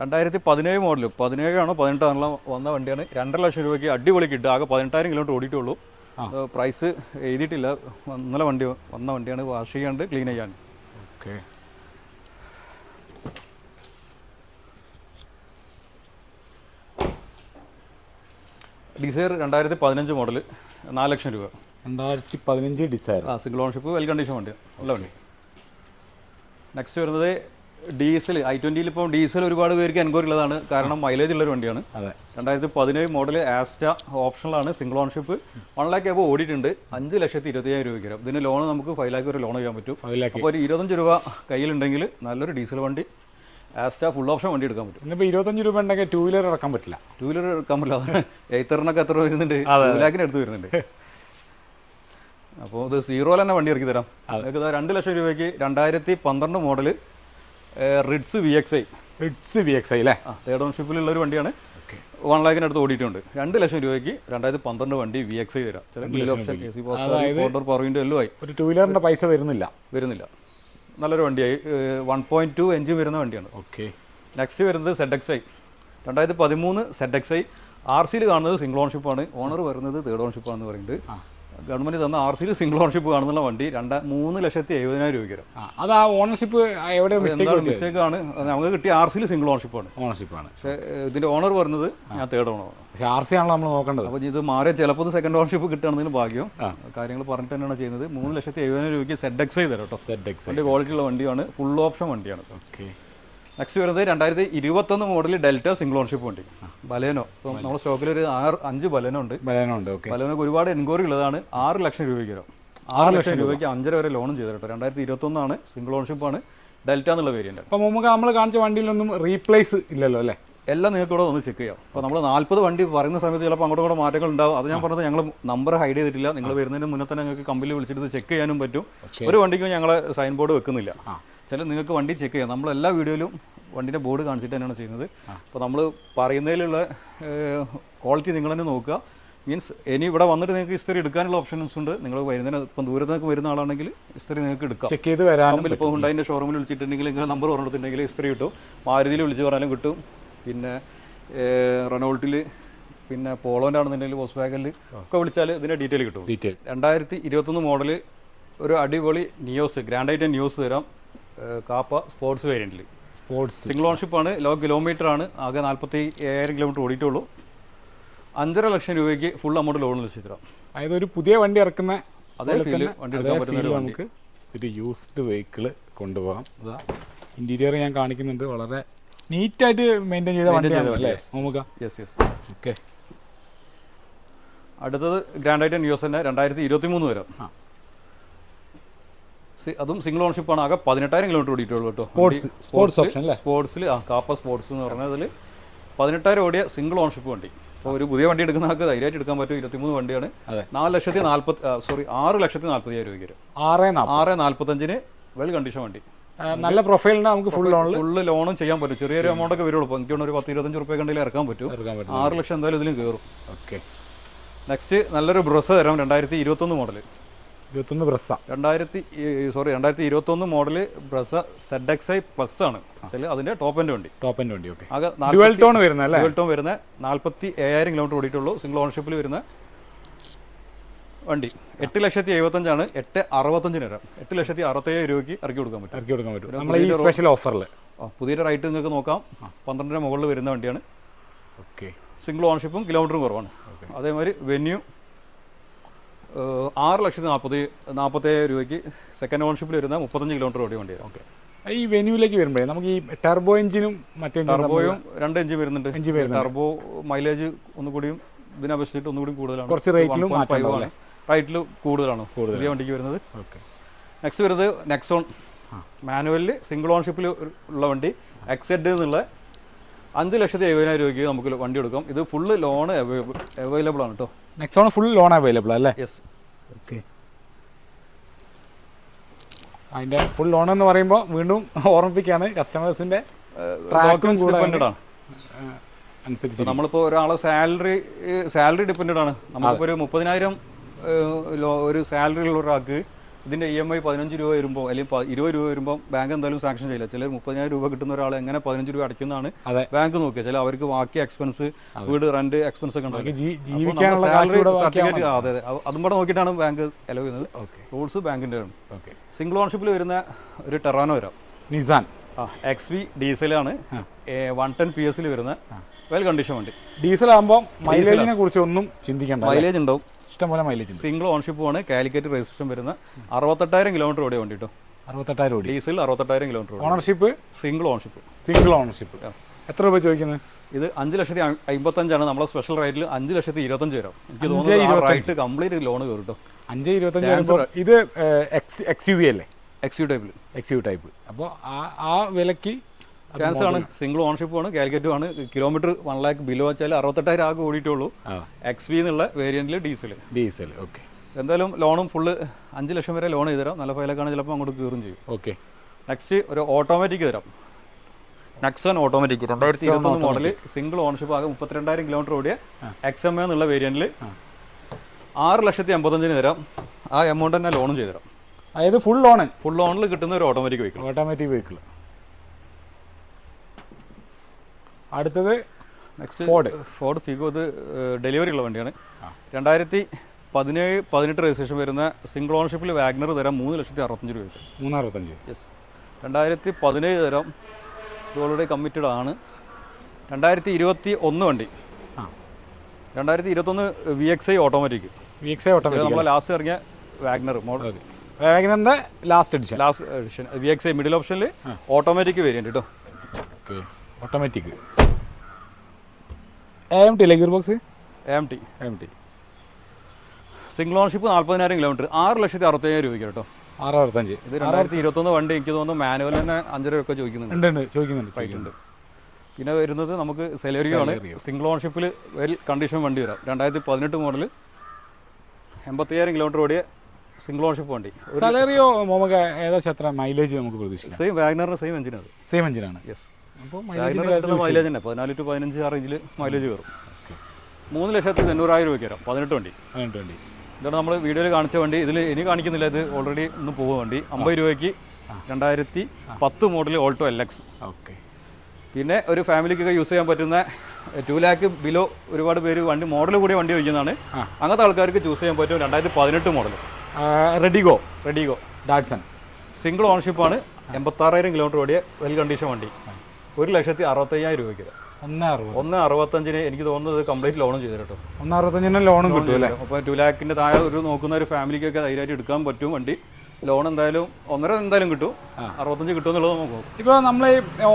രണ്ടായിരത്തി പതിനേഴ് മോഡൽ പതിനേഴാണോ പതിനെട്ടാണോ വന്ന വണ്ടിയാണ്. രണ്ടര ലക്ഷം രൂപയ്ക്ക് അടിപൊളി കിട്ടുക ആകെ പതിനെട്ടായിരം കിലോമീറ്റർ ഓടിയിട്ടുള്ളൂ. പ്രൈസ് എഴുതിയിട്ടില്ല. ഇന്നലെ വണ്ടി വന്ന വണ്ടിയാണ്. വാഷ് ചെയ്യാണ്ട് ക്ലീൻ ചെയ്യാണ്ട് ഓക്കെ ഡിസൈർ രണ്ടായിരത്തി പതിനഞ്ച് മോഡൽ നാല് ലക്ഷം രൂപ. രണ്ടായിരത്തി പതിനഞ്ച് ഡിസൈർ ആ സിംഗിൾ ഓൺഷിപ്പ് വെൽ കണ്ടീഷൻ വണ്ടി. നല്ല വണ്ടി. നെക്സ്റ്റ് വരുന്നത് ഡീസൽ. ഐ ട്വന്റിയിൽ ഇപ്പോൾ ഡീസൽ ഒരുപാട് പേർക്ക് എൻക്വയറി ഉള്ളതാണ്. കാരണം മൈലേജ് ഉള്ളൊരു വണ്ടിയാണ്. അതെ. രണ്ടായിരത്തി പതിനേഴ് മോഡൽ ആസ്റ്റ ഓപ്ഷനിലാണ് single ownership one lakh above ഓടിയിട്ടുണ്ട്. അഞ്ച് ലക്ഷത്തി ഇരുപത്തിയായിരം രൂപയ്ക്ക് വരും. ഇതിന് ലോൺ നമുക്ക് ഫൈവ് ലാക്ക് വരെ ലോൺ ചെയ്യാൻ പറ്റും. ഫൈവ് ലാക്ക് അപ്പോൾ ഒരു ഇരുപത്തഞ്ച് രൂപ കയ്യിലുണ്ടെങ്കിൽ നല്ലൊരു ഡീസൽ വണ്ടി. ആസ്റ്റ ഫുൾ ഓപ്ഷൻ വണ്ടി എടുക്കാൻ പറ്റും. ഇന്നിപ്പോൾ ഇരുപത്തഞ്ച് രൂപ ഉണ്ടെങ്കിൽ ടൂ വീലർ ഇറക്കാൻ പറ്റില്ല. ടൂ വീലർ ഇറക്കാൻ പറ്റില്ല. എയ്ത്തറിനൊക്കെ എത്ര വരുന്നുണ്ട്? ടൂ ലാക്കിന് എടുത്ത് വരുന്നുണ്ട്. അപ്പോൾ ഇത് സീറോ തന്നെ വണ്ടി ഇറക്കി തരാം. നിങ്ങൾക്ക് രണ്ട് ലക്ഷം രൂപയ്ക്ക് രണ്ടായിരത്തി പന്ത്രണ്ട് model Ritz V X I Ritz V X I അല്ലേ? ആ തേർഡ് ഓൺഷിപ്പിലുള്ള ഒരു വണ്ടിയാണ്. വൺ ലാഖിന് അടുത്ത് ഓടിയിട്ടുണ്ട്. രണ്ട് ലക്ഷം രൂപയ്ക്ക് രണ്ടായിരത്തി പന്ത്രണ്ട് വണ്ടി വി എക്സ് ഐ തരാം. സി പവർ വിൻഡോ എല്ലാം ആയി. ഒരു ടൂ വീലറിന്റെ പൈസ വരുന്നില്ല. വരുന്നില്ല. നല്ലൊരു വണ്ടിയായി. വൺ പോയിന്റ് ടു എഞ്ചിൻ വരുന്ന വണ്ടിയാണ്. ഓക്കെ. നെക്സ്റ്റ് വരുന്നത് സെഡ് എക്സ് ഐ രണ്ടായിരത്തി പതിമൂന്ന് സെഡ് എക്സ് ഐ ആർ സിയിൽ കാണുന്നത് സിംഗിൾ ഓൺഷിപ്പാണ് ഓണർ വരുന്നത് തേർഡ് ഓൺഷിപ്പാണെന്ന് പറയുന്നത് ഗവൺമെന്റ് തന്ന ആർ സിയിൽ സിംഗിൾ ഓണർഷിപ്പ് കാണുന്ന വണ്ടി രണ്ട് മൂന്ന് ലക്ഷത്തി എഴുപതിനായിരം രൂപയ്ക്ക് വരും. അത് ആ ഓണർഷിപ്പ് എവിടെ മിസ്റ്റേക്ക് ആണ്. നമുക്ക് കിട്ടിയ ആർ സിയിൽ സിംഗിൾ ഓൺർഷിപ്പ് ആണ്. പക്ഷേ ഇതിന്റെ ഓണർ വരുന്നത് ഞാൻ തേർഡ് ഓണർ പക്ഷേ ആർ സി ആണല്ലോ നമ്മൾ നോക്കേണ്ടത്. അപ്പോൾ ഇത് മാറിയ ചിലപ്പോൾ സെക്കൻഡ് ഓണർഷിപ്പ് കിട്ടുകയാണെങ്കിലും ഭാഗ്യം. കാര്യങ്ങൾ പറഞ്ഞിട്ട് തന്നെയാണ് ചെയ്യുന്നത്. മൂന്ന് ലക്ഷത്തി എഴുപതിനായിരം രൂപയ്ക്ക് സെഡ് എക്സ് ചെയ്ത് തരാം കേട്ടോ. സെഡ് എക്സ് വണ്ടി ക്വാളിറ്റി ഉള്ള വണ്ടിയാണ്. ഫുൾ ഓപ്ഷൻ വണ്ടിയാണ്. ഓക്കെ നെക്സ്റ്റ് വരുന്നത് രണ്ടായിരത്തി ഇരുപത്തൊന്ന് മോഡൽ ഡെൽറ്റ സിംഗിൾ ഓൺഷിപ്പ് വണ്ടി. ബലേനോ. ഇപ്പം നമ്മുടെ സ്റ്റോക്കിൽ ഒരു ആറ് അഞ്ച് ബലേനോ ഉണ്ട്. ബലേനോ ഉണ്ട് ഓക്കെ ബലേനോക്ക് ഒരുപാട് എൻക്വയറി ഉള്ളതാണ്. ആറ് ലക്ഷം രൂപയ്ക്ക് വരും. ആറ് ലക്ഷം രൂപയ്ക്ക് അഞ്ചര വരെ ലോണും ചെയ്തിട്ടോ രണ്ടായിരത്തി ഇരുപത്തൊന്നാണ് സിംഗിൾ ആണ് ഡെൽറ്റ എന്നുള്ള വേരിയന്റ് അപ്പം നമുക്ക് നമ്മൾ കാണിച്ച വണ്ടിയിലൊന്നും റീപ്ലേസ് ഇല്ലല്ലോ അല്ലേ? എല്ലാം നിങ്ങൾക്ക് ഇവിടെ ഒന്ന് ചെക്ക് ചെയ്യാം. അപ്പോൾ നമ്മൾ നാൽപ്പത് വണ്ടി പറയുന്ന സമയത്ത് ചിലപ്പോൾ അങ്ങോട്ടും കൂടെ മാറ്റങ്ങൾ ഉണ്ടാവും. അത് ഞാൻ പറഞ്ഞത് ഞങ്ങൾ നമ്പർ ഹൈഡ് ചെയ്തിട്ടില്ല. നിങ്ങൾ വരുന്നതിന് മുന്നേ തന്നെ നിങ്ങൾക്ക് കമ്പനി വിളിച്ചിട്ട് ചെക്ക് ചെയ്യാനും പറ്റും. ഒരു വണ്ടിക്കും ഞങ്ങൾ സൈൻ ബോർഡ് വെക്കുന്നില്ല ചില നിങ്ങൾക്ക് വണ്ടി ചെക്ക് ചെയ്യാം. നമ്മൾ എല്ലാ വീഡിയോയിലും വണ്ടിന്റെ ബോർഡ് കാണിച്ചിട്ട് തന്നെയാണ് ചെയ്യുന്നത്. അപ്പോൾ നമ്മൾ പറയുന്നതിലുള്ള ക്വാളിറ്റി നിങ്ങൾ തന്നെ നോക്കുക. മീൻസ് ഇനി ഇവിടെ വന്നിട്ട് നിങ്ങൾക്ക് ഇസ്തിരി എടുക്കാനുള്ള ഓപ്ഷൻസ് ഉണ്ട്. നിങ്ങൾ വരുന്നതിന് ഇപ്പം ദൂരത്ത് നിങ്ങൾക്ക് വരുന്ന ആളാണെങ്കിൽ ഇസ്തിരി നിങ്ങൾക്ക് എടുക്കാം. ചെക്ക് ചെയ്ത് വരാനും ഇപ്പോൾ ഹുണ്ടായിന്റെ ഷോറൂമിൽ വിളിച്ചിട്ടുണ്ടെങ്കിൽ നിങ്ങൾ നമ്പർ പറഞ്ഞിട്ടുണ്ടെങ്കിൽ ഇസ്തരി കിട്ടും. മാരുതിയിൽ വിളിച്ച് പറഞ്ഞാലും കിട്ടും. പിന്നെ റെനോൾട്ടിൽ പിന്നെ പോളോന്റെ ആണെന്നുണ്ടെങ്കിൽ വോസ് വാഗനിൽ ഒക്കെ വിളിച്ചാൽ ഇതിന്റെ ഡീറ്റെയിൽ കിട്ടും. ഡീറ്റെയിൽ രണ്ടായിരത്തി ഇരുപത്തൊന്ന് മോഡൽ ഒരു അടിപൊളി ന്യൂസ് ഗ്രാൻഡായിട്ട് ന്യൂസ് നിയോസ് തരാം. Kappa sports വേരിയന്റിൽ sports single ownership low kilometre ആണ് ആകെ നാൽപ്പത്തി ഏഴായിരം കിലോമീറ്റർ ഓടിയിട്ടുള്ളൂ. അഞ്ചര ലക്ഷം രൂപയ്ക്ക് ഫുൾ അമൗണ്ട് ലോൺ തരാം അതായത് ഒരു പുതിയ വണ്ടി ഇറക്കുന്ന അതേ ഫീൽ വണ്ടി എടുക്കാൻ പറ്റുന്ന നമുക്ക് ഒരു യൂസ്ഡ് വെഹിക്കിൾ കൊണ്ടുപോകാം. അതാ ഇന്റീരിയർ ഞാൻ കാണിക്കുന്നുണ്ട് വളരെ നീറ്റായിട്ട് മെയിന്റെയിൻ ചെയ്ത വണ്ടിയാണ് അല്ലേ വണ്ടി, നമുക്ക് യെസ് യെസ് ഓക്കെ അടുത്തത് ഗ്രാൻഡ് ഐറ്റൻ ന്യൂസ് തന്നെ രണ്ടായിരത്തി ഇരുപത്തി മൂന്ന് വരെ അതും സിംഗിൾ ഓണർഷിപ്പ് ആണ്. ആകെ പതിനെട്ടായിരം കിലോമീറ്റർ ഓടിയിട്ടുള്ളൂ കേട്ടോ. സ്പോർട്സ് സ്പോർട്സ് ഓപ്ഷൻ അല്ലേ? സ്പോർട്സിൽ ആ കാപ്പ സ്പോർട്സ് എന്ന് പറഞ്ഞതിൽ പതിനെട്ടായിരം ഓടിയ സിംഗിൾ ഓണർഷിപ്പ് വണ്ടി. അപ്പോൾ ഒരു പുതിയ വണ്ടി എടുക്കുന്ന ആൾക്ക് ധൈര്യമായിട്ട് എടുക്കാൻ പറ്റും. ഇരുപത്തിമൂന്ന് വണ്ടിയാണ്. നാല് ലക്ഷത്തി നാൽപ്പത്തി സോറി ആറ് ലക്ഷത്തി നാൽപ്പതിനായിരം രൂപയ്ക്ക് ആറ് ആറ് നാൽപ്പത്തഞ്ചിന് വെൽ കണ്ടീഷൻ വണ്ടി. നല്ല പ്രൊഫൈലിന് നമുക്ക് ഫുൾ ലോൺ ഫുൾ ലോണും ചെയ്യാൻ പറ്റും. ചെറിയൊരു എമൗണ്ട് ഒക്കെ വരുള്ളൂ. എനിക്ക് ഒരു പത്ത് ഇരുപത്തഞ്ച് റുപ്യ കണ്ടെങ്കിൽ ഇറക്കാൻ പറ്റും. ഇറക്കാൻ പറ്റും. ആറ് ലക്ഷം എന്തായാലും ഇതിലും കയറും ഓക്കെ നെക്സ്റ്റ് നല്ലൊരു ബ്രസ് തരാം. രണ്ടായിരത്തി ഇരുപത്തൊന്ന് മോഡൽ ഇരുപത്തൊന്ന് ബ്രസ രണ്ടായിരത്തി സോറി രണ്ടായിരത്തി ഇരുപത്തൊന്ന് model Brezza Z X I plus ആണ് അതിന്റെ ടോപ്പ് എൻഡ് വണ്ടി. ടോപ്പ് എന്റെ വണ്ടി ഓക്കെ ഡുവൽ ടോൺ വരുന്ന ഡ്യുവൽ ഡുവൽ ടോൺ വരുന്ന നാൽപ്പത്തി ഏഴായിരം കിലോമീറ്റർ ഓടിയിട്ടുള്ളൂ സിംഗിൾ ഓണർഷിപ്പിൽ വരുന്ന വണ്ടി. എട്ട് ലക്ഷത്തി എഴുപത്തഞ്ചാണ്. എട്ട് അറുപത്തഞ്ചിന് വരാം. എട്ട് ലക്ഷത്തി അറുപത്തേഴ് രൂപയ്ക്ക് ഇറക്കി കൊടുക്കാൻ പറ്റും. ഇറക്കി കൊടുക്കാൻ പറ്റും. നമ്മൾ ഈ സ്പെഷ്യൽ ഓഫറിൽ പുതിയ റൈറ്റ് നിങ്ങൾക്ക് നോക്കാം. പന്ത്രണ്ടിന് മുകളിൽ വരുന്ന വണ്ടിയാണ്. ഓക്കെ സിംഗിൾ ഓണർഷിപ്പും കിലോമീറ്ററും കുറവാണ്. അതേമാതിരി വെന്യൂ ആറ് ലക്ഷത്തി നാൽപ്പത് നാൽപ്പത്തേഴ് രൂപയ്ക്ക് സെക്കൻഡ് ഓൺഷിപ്പിൽ വരുന്ന മുപ്പത്തഞ്ച് കിലോമീറ്റർ ഓടിയ വണ്ടി ഓക്കെ ഈ വെന്യൂലേക്ക് വരുമ്പോഴേ നമുക്ക് ഈ ടെർബോ എഞ്ചിനും മറ്റേ ടർബോയും രണ്ട് എഞ്ചിൻ വരുന്നുണ്ട്. എഞ്ചിൻ വരുന്നുണ്ട്. ടർബോ മൈലേജ് ഒന്നുകൂടിയും ഇതിനെ അപേക്ഷിച്ചിട്ട് ഒന്നുകൂടി കൂടുതലാണ്. കുറച്ച് റേറ്റിലും ആണ്. റേറ്റിൽ കൂടുതലാണ്. പുതിയ വണ്ടിക്ക് വരുന്നത്. ഓക്കെ നെക്സ്റ്റ് വരുന്നത് നെക്സോൺ മാനുവലിൽ സിംഗിൾ ഓൺഷിപ്പിൽ ഉള്ള വണ്ടി. എക്സെഡ് എന്നുള്ള അഞ്ച് ലക്ഷത്തി എഴുപതിനായിരം രൂപയ്ക്ക് നമുക്ക് വണ്ടി എടുക്കാം. ഇത് ഫുള്ള് ലോൺ അവൈലബിൾ ആണ് കേട്ടോ നെക്സോൺ ഫുൾ ലോൺ അവൈലബിൾ അല്ലേ? യെസ് ഓക്കെ അതിന്റെ ഫുൾ ലോൺ എന്ന് പറയുമ്പോൾ വീണ്ടും ഓർമ്മിപ്പിക്കുകയാണ് കസ്റ്റമേഴ്സിന്റെ ട്രാക്കും കൂടെ അനുസരിച്ച് നമ്മളിപ്പോൾ ഒരാളെ സാലറി സാലറി ഡിപ്പെൻഡ് ആണ്. നമ്മളിപ്പോൾ ഒരു മുപ്പതിനായിരം ഒരു സാലറി ഉള്ള ഒരാൾക്ക് ഇതിന്റെ ഇ എം ഐ പതിനഞ്ച് രൂപ വരുമ്പോൾ അല്ലെങ്കിൽ ഇരുപത് രൂപ വരുമ്പോൾ ബാങ്ക് എന്തായാലും സാങ്ഷൻ ചെയ്യില്ല. ചിലർ മുപ്പതിനായിരം രൂപ കിട്ടുന്ന ഒരാൾ എങ്ങനെ പതിനഞ്ച് രൂപ അടയ്ക്കുന്നതാണ്. ബാങ്ക് നോക്കുക ചില അവർക്ക് ബാക്കി എക്സ്പെൻസ് വീട് റെന്റ് എക്സ്പെൻസ് ഒക്കെ ഉണ്ടാവും സാലറി സർട്ടിഫിക്കറ്റ് അതെ അതെ. അതും കൂടെ നോക്കിയിട്ടാണ് ബാങ്ക് അലവ് ചെയ്യുന്നത്. റൂൾസ് ബാങ്കിന്റെ ആണ്. സിംഗിൾ ഓൺഷിപ്പിൽ വരുന്ന ഒരു ടെറാനോ വരാം. നിസാൻ എക്സ് വി ഡീസലാണ് വൺ ടെൻ പി എസിൽ വരുന്ന വെൽ കണ്ടീഷൻ വണ്ടി. ഡീസൽ ആകുമ്പോൾ മൈലേജിനെ കുറിച്ച് ഒന്നും ചിന്തിക്കേണ്ട മൈലേജ് ഉണ്ടാവും. ഇഷ്ടംപോലെ മൈലേജ് സിംഗിൾ ഓൺഷിപ്പ് ആണ്. കാലിക്കറ്റ് രജിസ്ട്രേഷൻ വരുന്ന അറുപത്തെട്ടായിരം കിലോമീറ്റർ ഓടിയ വണ്ടി കേട്ടോ അറുപത്തെട്ടായിരം ഓടി. Diesel അറുപത്തെട്ടായിരം kilometre ownership single ownership single ownership എത്ര രൂപ ചോദിക്കുന്നത് ഇത് അഞ്ച് ലക്ഷത്തി അമ്പത്തഞ്ചാണ് നമ്മളെ സ്പെഷ്യൽ റേറ്റിൽ അഞ്ച് ലക്ഷത്തി ഇരുപത്തഞ്ച് വരാം. എനിക്ക് തോന്നുന്നു. റൈറ്റ് കംപ്ലീറ്റ് ലോൺ കയറും അഞ്ച് ഇരുപത്തഞ്ച് ഇത് എക്സ് യു വി അല്ലേ? എക്സ് യു ടൈപ്പിൽ എക്സ് യു ടൈപ്പ് അപ്പോൾ ആ ആ വിലക്ക് ചാൻസ് ആണ്. സിംഗിൾ ഓണർഷിപ്പ് ആണ്. കാലിക്കറ്റും ആണ്. കിലോമീറ്റർ വൺ ലാക്ക് ബിലോ വെച്ചാൽ അറുപത്തെട്ടായിരം ആകെ ഓടിയിട്ടുള്ളൂ എക്സ് വി എന്നുള്ള വേരിയന്റിൽ ഡീസൽ ഡീസൽ ഓക്കെ എന്തായാലും ലോണും ഫുള്ള് അഞ്ച് ലക്ഷം വരെ ലോൺ ചെയ്തു തരാം നല്ല ഫയലൊക്കെയാണ് ചിലപ്പോൾ അങ്ങോട്ട് കയറും ചെയ്യും. ഓക്കെ നെക്സ്റ്റ് ഒരു ഓട്ടോമാറ്റിക് തരാം. നെക്സൺ ഓട്ടോമാറ്റിക് രണ്ടായിരത്തി ഇരുപത്തൊന്ന് മോഡൽ സിംഗിൾ ഓണർഷിപ്പ് ആകെ മുപ്പത്തിരണ്ടായിരം കിലോമീറ്റർ ഓടിയ എക്സ് എം എന്നുള്ള വേരിയന്റിൽ ആറ് ലക്ഷത്തി അമ്പത്തഞ്ചിന് തരാം. ആ എമൗണ്ട് തന്നെ ലോണും ചെയ്തു തരാം അതായത് ഫുൾ ലോൺ ഫുൾ ലോണിൽ കിട്ടുന്ന ഒരു ഓട്ടോമാറ്റിക് വെഹിക്കിൾ ഓട്ടോമാറ്റിക് വെഹിക്കിൾ അടുത്തത് നെക്സ്റ്റ് ഫോർഡ് ഫോർഡ് ഫിഗോ ഇത് ഡെലിവറി ഉള്ള വണ്ടിയാണ്. രണ്ടായിരത്തി പതിനേഴ് പതിനെട്ട് രജിസ്ട്രേഷൻ വരുന്ന സിംഗിൾ ഓണർഷിപ്പിൽ വാഗ്നർ തരാം മൂന്ന് ലക്ഷത്തി അറുപത്തഞ്ച് രൂപയ്ക്ക്. മൂന്നറുപത്തഞ്ച്. യെസ് രണ്ടായിരത്തി പതിനേഴ് തരാം ഇത് ഓൾറെഡി കമ്മിറ്റഡ് ആണ്. രണ്ടായിരത്തി ഇരുപത്തി ഒന്ന് വണ്ടി. ആ. രണ്ടായിരത്തി ഇരുപത്തൊന്ന് V X I automatic V X I automatic നമ്മൾ ലാസ്റ്റ് ഇറങ്ങിയ Wagner model വാഗ്നറിന്റെ last edition last edition V X I middle ഓപ്ഷനിൽ ഓട്ടോമാറ്റിക് വേരിയന്റ് കേട്ടോ ഓക്കെ ഓട്ടോമാറ്റിക് എ ടി അല്ലേ gear box M T M T single ownership നാൽപ്പതിനായിരം kilometre ആറ് ലക്ഷത്തി അറുപത്തയ്യായിരം രൂപയ്ക്ക് കേട്ടോ. ആറ് അറുപത്തഞ്ച് ഇത് രണ്ടായിരത്തി ഇരുപത്തൊന്ന് വണ്ടി എനിക്ക് തോന്നുന്നു മാനുവൽ തന്നെ അഞ്ചര ഒക്കെ ചോദിക്കുന്നുണ്ട്. ചോദിക്കുന്നുണ്ട് ചോദിക്കുന്നുണ്ട്. പിന്നെ വരുന്നത് നമുക്ക് സെലേറിയോ ആണ്. സിംഗിൾ ഓണർഷിപ്പിൽ വെൽ കണ്ടീഷൻ വണ്ടി വരാം. രണ്ടായിരത്തി പതിനെട്ട് മോഡൽ എൺപത്തയ്യായിരം കിലോമീറ്റർ ഓടിയ സിംഗിൾ ഓണർഷിപ്പ് വണ്ടി. സെലറിയോ നമുക്ക് ഏകദേശം എത്ര മൈലേജ് നമുക്ക് പ്രതീക്ഷിക്കാം? സെയിം വാഗ്നറിന് സെയിം എഞ്ചിനാണ് സെയിം എഞ്ചിനാണ് യെസ് മൈലേജ് തന്നെ. പതിനാല് ടു പതിനഞ്ച് ആ റേഞ്ചിൽ മൈലേജ് കയറും. മൂന്ന് ലക്ഷത്തി തൊണ്ണൂറായിരം രൂപയ്ക്ക് വരാം. പതിനെട്ട് വണ്ടി. പതിനെട്ട് വണ്ടി. ഇതാണ് നമ്മൾ വീഡിയോയിൽ കാണിച്ച വണ്ടി. ഇതിൽ ഇനി കാണിക്കുന്നില്ല. ഇത് ഓൾറെഡി ഒന്ന് പോകുക വണ്ടി. അമ്പത് രൂപയ്ക്ക് രണ്ടായിരത്തി പത്ത് model Alto L X okay. പിന്നെ ഒരു ഫാമിലിക്കൊക്കെ യൂസ് ചെയ്യാൻ പറ്റുന്ന ടു ലാക്ക് ബിലോ ഒരുപാട് പേര് വണ്ടി മോഡൽ കൂടിയ വണ്ടി വയ്ക്കുന്നതാണ് അങ്ങനത്തെ ആൾക്കാർക്ക് ചൂസ് ചെയ്യാൻ പറ്റും രണ്ടായിരത്തി പതിനെട്ട് model Redigo rediGO Datsun single ഓണർഷിപ്പാണ് എൺപത്താറായിരം കിലോമീറ്റർ ഓടിയ വെൽ കണ്ടീഷൻ വണ്ടി. ഒരു ലക്ഷത്തി അറുപത്തയ്യായിരം രൂപയ്ക്ക് ഒന്ന് അറുപത്തഞ്ചിന് എനിക്ക് തോന്നുന്നത് കംപ്ലീറ്റ് ലോണും ചെയ്തു കേട്ടോ. ഒന്ന് അറുപത്തഞ്ചിന് ലോണും കിട്ടും അല്ലേ? അപ്പോൾ ടു ലാക്കിന്റെ താഴെ ഒരു നോക്കുന്ന ഒരു ഫാമിലിക്കൊക്കെ ധൈര്യമായിട്ട് എടുക്കാൻ പറ്റും വണ്ടി. ലോൺ എന്തായാലും ഒന്നര എന്തായാലും കിട്ടും. അറുപത്തഞ്ച് കിട്ടും എന്നുള്ളത് നോക്കാം. ഇപ്പോൾ നമ്മൾ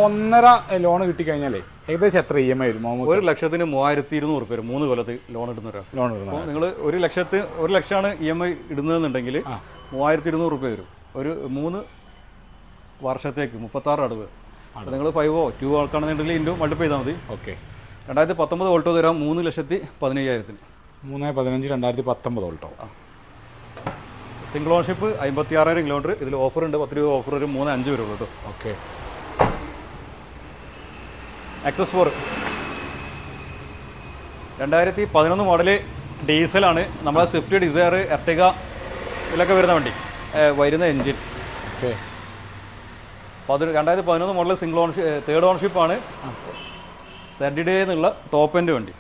ഒന്നര ലോൺ കിട്ടിക്കഴിഞ്ഞാലേ ഏകദേശം എത്ര ഇ എം ഐ വരും? ഒരു ലക്ഷത്തിന് മൂവായിരത്തി ഇരുന്നൂറ് പേര് മൂന്ന് കൊല്ലത്ത് ലോൺ ഇടുന്നവരാ. ലോൺ ഇടുന്നത് നിങ്ങൾ ഒരു ലക്ഷത്ത് ഒരു ലക്ഷമാണ് ഇ എം ഐ ഇടുന്നതെന്നുണ്ടെങ്കിൽ മൂവായിരത്തി ഇരുന്നൂറ് രൂപ വരും. ഒരു മൂന്ന് വർഷത്തേക്ക് മുപ്പത്താറ് അടവ്. നിങ്ങൾ ഫൈവോ ടു ആൾക്കാണെന്നുണ്ടെങ്കിൽ ഇന്റു മൾട്ടിപ്പ് ചെയ്താൽ മതി. ഓക്കെ. രണ്ടായിരത്തി പത്തൊമ്പത് ഓൾട്ടോ തരാം മൂന്ന് ലക്ഷത്തി പതിനയ്യായിരത്തിന്. മൂന്ന് പതിനഞ്ച് രണ്ടായിരത്തി പത്തൊമ്പത് കേട്ടോ സിംഗിൾ ഓൺഷിപ്പ് അമ്പത്തി ആറായിരം കിലോമീറ്റർ. ഇതിൽ ഓഫർ ഉണ്ട്. പത്ത് രൂപ ഓഫർ ഒരു മൂന്ന് അഞ്ച് വരുള്ളൂ കേട്ടോ. ഓക്കെ. എക്സസ് ഫോർ രണ്ടായിരത്തി പതിനൊന്ന് മോഡൽ ഡീസലാണ്. നമ്മളെ സ്വിഫ്റ്റ് ഡിസയർ എർട്ടിക ഇതിലൊക്കെ വരുന്ന വണ്ടി. വരുന്ന എൻജിൻ ഓക്കെ. പതിന രണ്ടായിരത്തി പതിനൊന്ന് മോഡൽ സിംഗിൾ ഓൺഷിപ്പ് തേർഡ് ഓൺഷിപ്പാണ് സെഡ്ഡേ എന്നുള്ള ടോപ്പ് എൻഡ് വണ്ടി.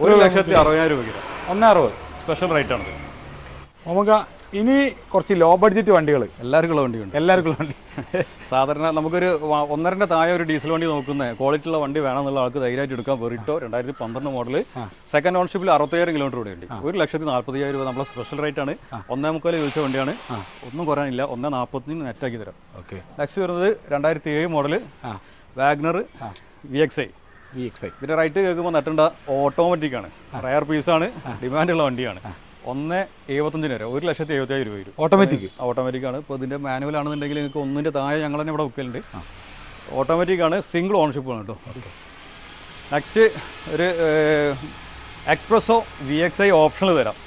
ഒരു ലക്ഷത്തി അറുപതിനായിരം രൂപയ്ക്ക്. ഒന്ന് അറുപത് സ്പെഷ്യൽ റേറ്റ് ആണ്. നമുക്ക് ഇനി കുറച്ച് ലോ ബഡ്ജറ്റ് വണ്ടികൾ എല്ലാവർക്കും ഉള്ള വണ്ടിയുണ്ട്. എല്ലാവർക്കും വണ്ടി. സാധാരണ നമുക്കൊരു ഒന്നരന്റെ താഴെ ഒരു ഡീസൽ വണ്ടി നോക്കുന്ന. ക്വാളിറ്റി ഉള്ള വണ്ടി വേണമെന്നുള്ള ആൾക്ക് ധൈര്യമായിട്ട് എടുക്കാൻ വെറിട്ടോ രണ്ടായിരത്തി പന്ത്രണ്ട് മോഡൽ സെക്കൻഡ് ഓൺഷിപ്പിൽ അറുപത്തയ്യായിരം കിലോമീറ്റർ കൂടെ ഉണ്ട് ഒരു ലക്ഷത്തി നാൽപ്പത്തയ്യായിരം രൂപ നമ്മളെ സ്പെഷ്യൽ റേറ്റ് ആണ്. ഒന്നേ മുക്കാൽ ചോദിച്ച വണ്ടിയാണ്. ഒന്നും കുറയാനില്ല. ഒന്നേ നാൽപ്പത്തിന് നെറ്റാക്കി തരാം. ഓക്കെ. നെക്സ്റ്റ് വരുന്നത് രണ്ടായിരത്തി ഏഴ് model WagonR V X I V X I ഇതിന്റെ റൈറ്റ് കേൾക്കുമ്പോൾ നട്ടേണ്ട ഓട്ടോമാറ്റിക് ആണ്. റയർ പീസാണ് ഡിമാൻഡുള്ള വണ്ടിയാണ്. ഒന്ന് എഴുപത്തഞ്ചിന് വരെ ഒരു ലക്ഷത്തി എഴുപത്തി രൂപ വരും. ഓട്ടോമാറ്റിക് ഓട്ടോമാറ്റിക് ആണ്. ഇപ്പോൾ ഇതിന്റെ മാനുവൽ ആണെന്നുണ്ടെങ്കിൽ നിങ്ങൾക്ക് ഒന്നിന്റെ താഴെ ഞങ്ങൾ തന്നെ ഇവിടെ വെക്കലുണ്ട്. ഓട്ടോമാറ്റിക് ആണ് സിംഗിൾ ഓണർഷിപ്പ് ആണ് കേട്ടോ. നെക്സ്റ്റ് ഒരു എക്സ്പ്രസോ വി എക്സ് ഐ ഓപ്ഷനിൽ തരാം.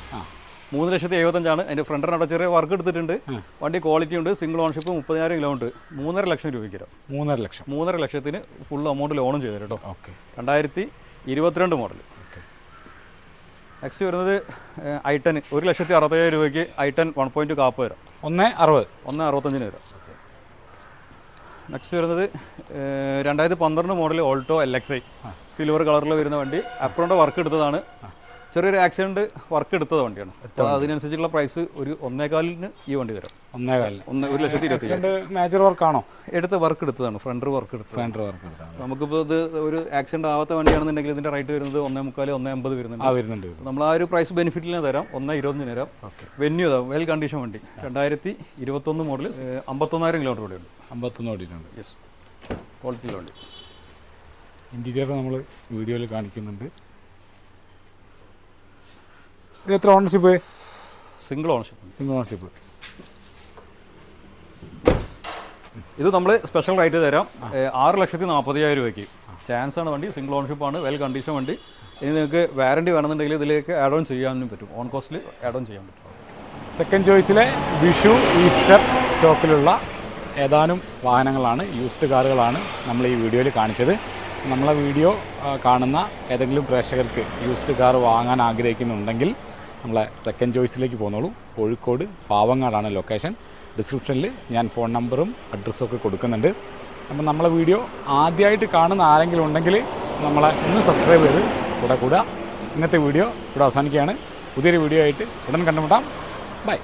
മൂന്ന് ലക്ഷത്തി എഴുപത്തഞ്ചാണ്. അതിന്റെ ഫ്രണ്ടിനവിടെ ചെറിയ വർക്ക് എടുത്തിട്ടുണ്ട്. വണ്ടി ക്വാളിറ്റി ഉണ്ട് സിംഗിൾ ഓൺഷിപ്പ് മുപ്പതിനായിരം ഉണ്ട്. മൂന്നര ലക്ഷം രൂപയ്ക്ക് തരാം. മൂന്നര ലക്ഷം. മൂന്നര ലക്ഷത്തിന് ഫുൾ എമൗണ്ട് ലോണും ചെയ്തു തരാം കേട്ടോ. ഓക്കെ രണ്ടായിരത്തി ഇരുപത്തിരണ്ട് മോഡൽ നെക്സ്റ്റ് വരുന്നത് ഐ ടെൻ ഒരു ലക്ഷത്തി അറുപത്തയ്യായിരം രൂപയ്ക്ക് ഐ ടെൻ വൺ പോയിന്റ് കാപ്പ് വരാം. ഒന്ന് അറുപത്. ഒന്ന് അറുപത്തഞ്ചിന് വരാം. നെക്സ്റ്റ് വരുന്നത് രണ്ടായിരത്തി പന്ത്രണ്ട് model Alto L X I silver കളറിൽ വരുന്ന വണ്ടി. അപ്രോന്റെ വർക്ക് എടുത്തതാണ്. ചെറിയൊരു ആക്സിഡന്റ് വർക്ക് എടുത്തത് വണ്ടിയാണ്. അപ്പോൾ അതിനനുസരിച്ചുള്ള പ്രൈസ് ഒരു ഒന്നേകാലിന് ഈ വണ്ടി വരും. ഒന്നേ കാലിന് ഒന്ന് ഒരു ലക്ഷത്തി ഇരുപത്തി മേജർ വർക്കാണോ എടുത്ത വർക്ക് എടുത്തതാണ് ഫ്രണ്ട് വർക്ക് എടുത്തത് ഫ്രണ്ട് വർക്ക് എടുത്താണ് നമുക്കിപ്പോൾ ഇത് ഒരു ആക്സിഡന്റ് ആവാത്ത വണ്ടിയാണെന്നുണ്ടെങ്കിൽ ഇതിന്റെ റേറ്റ് വരുന്നത് ഒന്നേ മുക്കാൽ ഒന്നേ അമ്പത് വരുന്നുണ്ട്. വരുന്നുണ്ട്. നമ്മൾ ആ ഒരു പ്രൈസ് ബെനിഫിറ്റിന് തരാം ഒന്നേ ഇരുപതിന് തരാം. ഓക്കെ. വെന്യൂ ഇതാ വെൽ കണ്ടീഷൻ വണ്ടി. രണ്ടായിരത്തി ഇരുപത്തൊന്ന് മോഡൽ അമ്പത്തൊന്നായിരം കിലോമീറ്റർ കൂടെ ഉണ്ട്. അമ്പത്തൊന്ന് ഓടിയിട്ടുണ്ട്. യെസ് ക്വാളിറ്റി വണ്ടി. ഇന്റീരിയർ നമ്മൾ വീഡിയോയിൽ കാണിക്കുന്നുണ്ട്. എത്ര ownership single ownership single ownership ഇത് നമ്മൾ സ്പെഷ്യൽ റൈറ്റ് തരാം. ആറ് ലക്ഷത്തി നാൽപ്പതിനായിരം രൂപയ്ക്ക്. ചാൻസ് ആണ് വണ്ടി സിംഗിൾ ഓണർഷിപ്പ് ആണ് വെൽ കണ്ടീഷൻ വണ്ടി. ഇനി നിങ്ങൾക്ക് വാറണ്ടി വേണമെന്നുണ്ടെങ്കിൽ ഇതിലേക്ക് ആഡ് ഓൺ ചെയ്യാനും പറ്റും. ഓൺ കോസ്റ്റിൽ ആഡ് ഓൺ ചെയ്യാൻ പറ്റും. സെക്കൻഡ് ചോയ്സിലെ വിഷു ഈസ്റ്റർ സ്റ്റോക്കിലുള്ള ഏതാനും വാഹനങ്ങളാണ് യൂസ്ഡ് കാറുകളാണ് നമ്മൾ ഈ വീഡിയോയിൽ കാണിച്ചത്. നമ്മളെ വീഡിയോ കാണുന്ന ഏതെങ്കിലും പ്രേക്ഷകർക്ക് യൂസ്ഡ് കാർ വാങ്ങാൻ ആഗ്രഹിക്കുന്നുണ്ടെങ്കിൽ നമ്മളെ സെക്കൻഡ് ചോയ്സിലേക്ക് പോന്നോളൂ. കോഴിക്കോട് പാവങ്ങാടാണ് ലൊക്കേഷൻ ഡിസ്ക്രിപ്ഷനിൽ ഞാൻ ഫോൺ നമ്പറും അഡ്രസ്സും ഒക്കെ കൊടുക്കുന്നുണ്ട്. അപ്പം നമ്മളെ വീഡിയോ ആദ്യമായിട്ട് കാണുന്ന ആരെങ്കിലും ഉണ്ടെങ്കിൽ നമ്മളെ ഒന്ന് സബ്സ്ക്രൈബ് ചെയ്ത് കൂടെ കൂടുക ഇന്നത്തെ വീഡിയോ ഇവിടെ അവസാനിക്കുകയാണ്. പുതിയൊരു വീഡിയോ ആയിട്ട് ഉടൻ കണ്ടുമുട്ടാം. ബൈ